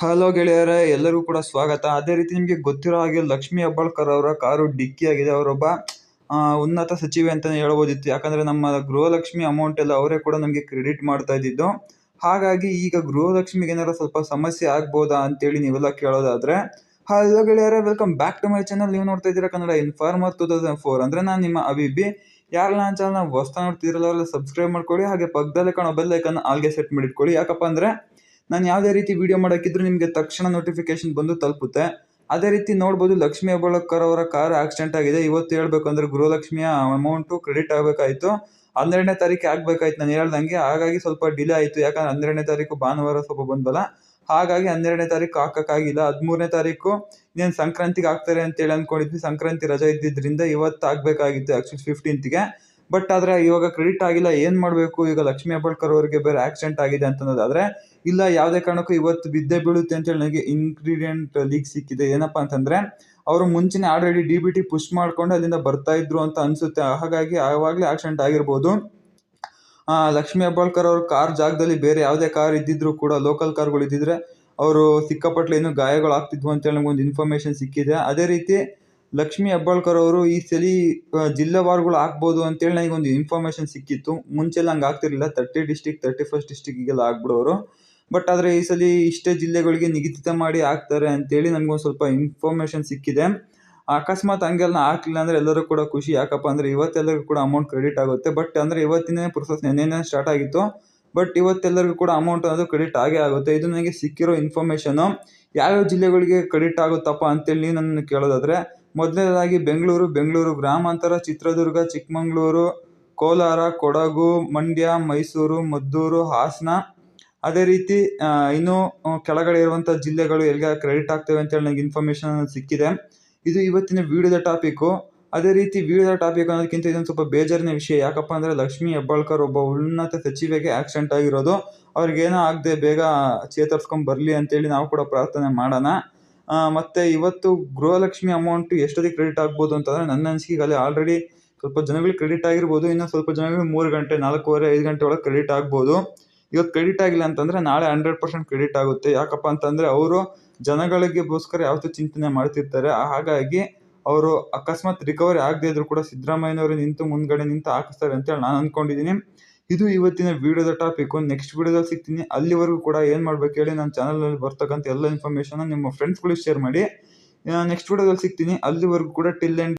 Hello ಗೆಳೆಯರೇ, ಎಲ್ಲರಿಗೂ ಕೂಡ ಸ್ವಾಗತ. ಅದೇ ರೀತಿ ನಿಮಗೆ ಗೊತ್ತಿರೋ ಹಾಗೆ ಲಕ್ಷ್ಮಿ ಅಬ್ಬಾಳ್ಕರ್ ಅವರ ಕಾರು ಡಿಕ್ಕಿ ಆಗಿದೆ. ಅವರೊಬ್ಬ ಉನ್ನತ ಸಚಿವೆ ಅಂತಲೇ ಹೇಳ್ಬೋದಿತ್ತು. ಯಾಕಂದರೆ ನಮ್ಮ ಗೃಹಲಕ್ಷ್ಮಿ ಅಮೌಂಟ್ ಎಲ್ಲ ಅವರೇ ಕೂಡ ನಮಗೆ ಕ್ರೆಡಿಟ್ ಮಾಡ್ತಾ ಇದ್ದಿದ್ದು. ಹಾಗಾಗಿ ಈಗ ಗೃಹಲಕ್ಷ್ಮಿಗೆ ಏನಾರ ಸ್ವಲ್ಪ ಸಮಸ್ಯೆ ಆಗ್ಬೋದಾ ಅಂತೇಳಿ ನೀವೆಲ್ಲ ಕೇಳೋದಾದ್ರೆ, ಹಲೋ ಗೆಳೆಯರೇ welcome back to my channel ನೀವು ನೋಡ್ತಾ ಇದ್ದೀರಾ Kannada informer two thousand four ಅಂದರೆ ನಾನು ನಿಮ್ಮ ಅಭಿಬಿ ಯಾರು ನನ್ನ ಚಾನಲ್ನ ಹೊಸ್ತಾ ನೋಡ್ತಿದ್ರಲ್ಲ, ಅವರೆಲ್ಲ ಸಬ್ಸ್ಕ್ರೈಬ್ ಮಾಡ್ಕೊಳ್ಳಿ. ಹಾಗೆ ಪಕ್ಕದಲ್ಲೇ ಕಾಣೋ ಬೆಲ್ ಐಕನ್ ಆಲ್ಗೆ ಸೆಟ್ ಮಾಡಿಟ್ಕೊಳ್ಳಿ. ಯಾಕಪ್ಪ ಅಂದರೆ ನಾನು ಯಾವುದೇ ರೀತಿ ವಿಡಿಯೋ ಮಾಡೋಕ್ಕಿದ್ರು ನಿಮಗೆ ತಕ್ಷಣ ನೋಟಿಫಿಕೇಶನ್ ಬಂದು ತಲುಪುತ್ತೆ. ಅದೇ ರೀತಿ ನೋಡ್ಬೋದು ಲಕ್ಷ್ಮಿ ಹೆಬ್ಬಾಳ್ಕರ್ ಅವರ ಕಾರ್ ಆಕ್ಸಿಡೆಂಟ್ ಆಗಿದೆ. ಇವತ್ತು ಹೇಳ್ಬೇಕಂದ್ರೆ ಗೃಹಲಕ್ಷ್ಮಿಯ ಅಮೌಂಟು ಕ್ರೆಡಿಟ್ ಆಗಬೇಕಾಯಿತು. ಹನ್ನೆರಡನೇ ತಾರೀಕು ಆಗಬೇಕಾಯ್ತು ನಾನು ಹೇಳ್ದಂಗೆ. ಹಾಗಾಗಿ ಸ್ವಲ್ಪ ಡಿಲೇ ಆಯಿತು. ಯಾಕಂದ್ರೆ ಹನ್ನೆರಡನೇ ತಾರೀಕು ಭಾನುವಾರ ಸ್ವಲ್ಪ ಬಂದಲ್ಲ ಹಾಗಾಗಿ ಹನ್ನೆರಡನೇ ತಾರೀಕು ಹಾಕೋಕ್ಕಾಗಿಲ್ಲ. ಹದಿಮೂರನೇ ತಾರೀಕು ಇನ್ನೇನು ಸಂಕ್ರಾಂತಿಗೆ ಆಗ್ತಾರೆ ಅಂತೇಳಿ ಅಂದ್ಕೊಂಡಿದ್ವಿ. ಸಂಕ್ರಾಂತಿ ರಜೆ ಇದ್ದಿದ್ದರಿಂದ ಇವತ್ತು ಆಗಬೇಕಾಗಿತ್ತು ಆ್ಯಕ್ಚುಲಿ ಫಿಫ್ಟೀನ್ತ್ಗೆ ಬಟ್ ಆದರೆ ಇವಾಗ ಕ್ರೆಡಿಟ್ ಆಗಿಲ್ಲ, ಏನು ಮಾಡಬೇಕು? ಈಗ ಲಕ್ಷ್ಮಿ ಹೆಬ್ಬಾಳ್ಕರ್ ಅವರಿಗೆ ಬೇರೆ ಆಕ್ಸಿಡೆಂಟ್ ಆಗಿದೆ ಅಂತ ಇಲ್ಲ, ಯಾವುದೇ ಕಾರಣಕ್ಕೂ ಇವತ್ತು ಬಿದ್ದೇ ಬೀಳುತ್ತೆ ಅಂತೇಳಿ ನನಗೆ ಇನ್ಗ್ರೀಡಿಯೆಂಟ್ ಲೀಕ್ ಸಿಕ್ಕಿದೆ. ಏನಪ್ಪಾ ಅಂತಂದ್ರೆ, ಅವರು ಮುಂಚೆನೆ already D B T push ಮಾಡ್ಕೊಂಡು ಅಲ್ಲಿಂದ ಬರ್ತಾ ಇದ್ರು ಅಂತ ಅನ್ಸುತ್ತೆ. ಹಾಗಾಗಿ ಆವಾಗ್ಲೇ ಆಕ್ಸಿಡೆಂಟ್ ಆಗಿರ್ಬೋದು. ಲಕ್ಷ್ಮಿ ಹೆಬ್ಬಾಳ್ಕರ್ ಅವ್ರ ಕಾರ್ ಜಾಗದಲ್ಲಿ ಬೇರೆ ಯಾವುದೇ ಕಾರ್ ಇದ್ದಿದ್ರು ಕೂಡ ಲೋಕಲ್ ಕಾರ್ಗಳು ಇದ್ದಿದ್ರೆ, ಅವರು ಸಿಕ್ಕಾಪಟ್ಲೆ ಇನ್ನೂ ಗಾಯಗಳು ಆಗ್ತಿದ್ವು ಅಂತೇಳಿ ನಮಗೊಂದು ಇನ್ಫಾರ್ಮೇಶನ್ ಸಿಕ್ಕಿದೆ. ಅದೇ ರೀತಿ ಲಕ್ಷ್ಮಿ ಹೆಬ್ಬಾಳ್ಕರ್ ಅವರು ಈ ಸಲಿ ಜಿಲ್ಲೆವಾರ್ಗಳು ಆಗ್ಬೋದು ಅಂತೇಳಿ ನನಗೊಂದು ಇನ್ಫಾರ್ಮೇಶನ್ ಸಿಕ್ಕಿತ್ತು. ಮುಂಚೆಲ್ಲ ಹಂಗೆ ಆಗ್ತಿರಲಿಲ್ಲ. ತರ್ಟಿ ಡಿಸ್ಟಿಕ್ ತರ್ಟಿ ಫಸ್ಟ್ ಡಿಸ್ಟಿಕ್ಗೆಲ್ಲ ಆಗ್ಬಿಡೋರು. ಬಟ್ ಆದರೆ ಈ ಸಲ ಇಷ್ಟೇ ಜಿಲ್ಲೆಗಳಿಗೆ ನಿಗದಿತ ಮಾಡಿ ಆಗ್ತಾರೆ ಅಂತೇಳಿ ನನಗೊಂದು ಸ್ವಲ್ಪ ಇನ್ಫಾರ್ಮೇಶನ್ ಸಿಕ್ಕಿದೆ. ಅಕಸ್ಮಾತ್ ಹಂಗೆಲ್ಲ ಆಗಲಿಲ್ಲ ಅಂದರೆ ಎಲ್ಲರೂ ಕೂಡ ಖುಷಿ. ಯಾಕಪ್ಪ ಅಂದರೆ ಇವತ್ತೆಲ್ಲರಿಗೂ ಕೂಡ ಅಮೌಂಟ್ ಕ್ರೆಡಿಟ್ ಆಗುತ್ತೆ. ಬಟ್ ಅಂದರೆ ಇವತ್ತಿನೇ ಪ್ರೊಸೆಸ್ ನೆನ್ನೆನೇ ಸ್ಟಾರ್ಟ್ ಆಗಿತ್ತು. ಬಟ್ ಇವತ್ತೆಲ್ಲರಿಗೂ ಕೂಡ ಅಮೌಂಟ್ ಅನ್ನೋದು ಕ್ರೆಡಿಟ್ ಆಗೇ ಆಗುತ್ತೆ. ಇದು ನನಗೆ ಸಿಕ್ಕಿರೋ ಇನ್ಫಾರ್ಮೇಷನು ಯಾವ್ಯಾವ ಜಿಲ್ಲೆಗಳಿಗೆ ಕ್ರೆಡಿಟ್ ಆಗುತ್ತಪ್ಪ ಅಂತೇಳಿ ನನ್ನ ಕೇಳೋದಾದ್ರೆ ಮೊದಲನೇದಾಗಿ ಬೆಂಗಳೂರು ಬೆಂಗಳೂರು ಗ್ರಾಮಾಂತರ, ಚಿತ್ರದುರ್ಗ, ಚಿಕ್ಕಮಗಳೂರು, ಕೋಲಾರ, ಕೊಡಗು, ಮಂಡ್ಯ, ಮೈಸೂರು, ಮದ್ದೂರು, ಹಾಸನ. ಅದೇ ರೀತಿ ಇನ್ನೂ ಕೆಳಗಡೆ ಇರುವಂಥ ಜಿಲ್ಲೆಗಳು ಎಲ್ಲಿಗೆ ಕ್ರೆಡಿಟ್ ಆಗ್ತವೆ ಅಂತೇಳಿ ನನಗೆ ಇನ್ಫಾರ್ಮೇಷನ್ ಸಿಕ್ಕಿದೆ. ಇದು ಇವತ್ತಿನ ವಿಡಿಯೋದ ಟಾಪಿಕ್ಕು ಅದೇ ರೀತಿ ವಿಡಿಯೋದ ಟಾಪಿಕ್ ಅನ್ನೋದಕ್ಕಿಂತ ಇದೊಂದು ಸ್ವಲ್ಪ ಬೇಜಾರಿನ ವಿಷಯ. ಯಾಕಪ್ಪ ಅಂದರೆ ಲಕ್ಷ್ಮಿ ಹೆಬ್ಬಾಳ್ಕರ್ ಒಬ್ಬ ಉನ್ನತ ಸಚಿವೆಗೆ ಆಕ್ಸಿಡೆಂಟ್ ಆಗಿರೋದು. ಅವ್ರಿಗೇನೋ ಆಗದೆ ಬೇಗ ಚೇತರಿಸ್ಕೊಂಡ್ ಬರಲಿ ಅಂತೇಳಿ ನಾವು ಕೂಡ ಪ್ರಾರ್ಥನೆ ಮಾಡೋಣ. ಮತ್ತೆ ಇವತ್ತು ಗೃಹಲಕ್ಷ್ಮಿ ಅಮೌಂಟ್ ಎಷ್ಟೊತ್ತಿಗೆ ಕ್ರೆಡಿಟ್ ಆಗ್ಬೋದು ಅಂತಂದರೆ ನನ್ನ ಅನಿಸಿಕೆಗೆ ಅಲ್ಲಿ ಆಲ್ರೆಡಿ ಸ್ವಲ್ಪ ಜನಗಳಿಗೆ ಕ್ರೆಡಿಟ್ ಆಗಿರ್ಬೋದು, ಇನ್ನೂ ಸ್ವಲ್ಪ ಜನಗಳಿಗೆ ಮೂರು ಗಂಟೆ, ನಾಲ್ಕೂವರೆ, ಐದು ಗಂಟೆ ಒಳಗೆ ಕ್ರೆಡಿಟ್ ಆಗ್ಬೋದು. ಇವತ್ತು ಕ್ರೆಡಿಟ್ ಆಗಿಲ್ಲ ಅಂತಂದರೆ ನಾಳೆ ಹಂಡ್ರೆಡ್ ಪರ್ಸೆಂಟ್ ಕ್ರೆಡಿಟ್ ಆಗುತ್ತೆ. ಯಾಕಪ್ಪ ಅಂತಂದರೆ ಅವರು ಜನಗಳಿಗೆಗೋಸ್ಕರ ಯಾವತ್ತೂ ಚಿಂತನೆ ಮಾಡ್ತಿರ್ತಾರೆ. ಹಾಗಾಗಿ ಅವರು ಅಕಸ್ಮಾತ್ ರಿಕವರಿ ಆಗದೇ ಇದ್ರು ಕೂಡ ಸಿದ್ದರಾಮಯ್ಯನವರು ನಿಂತು ಮುಂದ್ಗಡೆ ನಿಂತು ಹಾಕಿಸ್ತಾರೆ ಅಂತೇಳಿ ನಾನು ಅಂದ್ಕೊಂಡಿದ್ದೀನಿ ಇದು ಇವತ್ತಿನ ವಿಡಿಯೋದ ಟಾಪಿಕ್ಕು ನೆಕ್ಸ್ಟ್ ವಿಡಿಯೋದಲ್ಲಿ ಸಿಗ್ತೀನಿ. ಅಲ್ಲಿವರೆಗೂ ಕೂಡ ಏನು ಮಾಡ್ಬೇಕು ಹೇಳಿ ನನ್ನ ಚಾನಲಲ್ಲಿ ಬರ್ತಕ್ಕಂಥ ಎಲ್ಲ ಇನ್ಫಾರ್ಮೇಶನ್ ನಿಮ್ಮ ಫ್ರೆಂಡ್ಸ್ಗಳಿಗೆ ಶೇರ್ ಮಾಡಿ. ನೆಕ್ಸ್ಟ್ ವಿಡಿಯೋದಲ್ಲಿ ಸಿಗ್ತೀನಿ. ಅಲ್ಲಿವರೆಗೂ ಕೂಡ ಟಿಲ್ ಎಂಡ್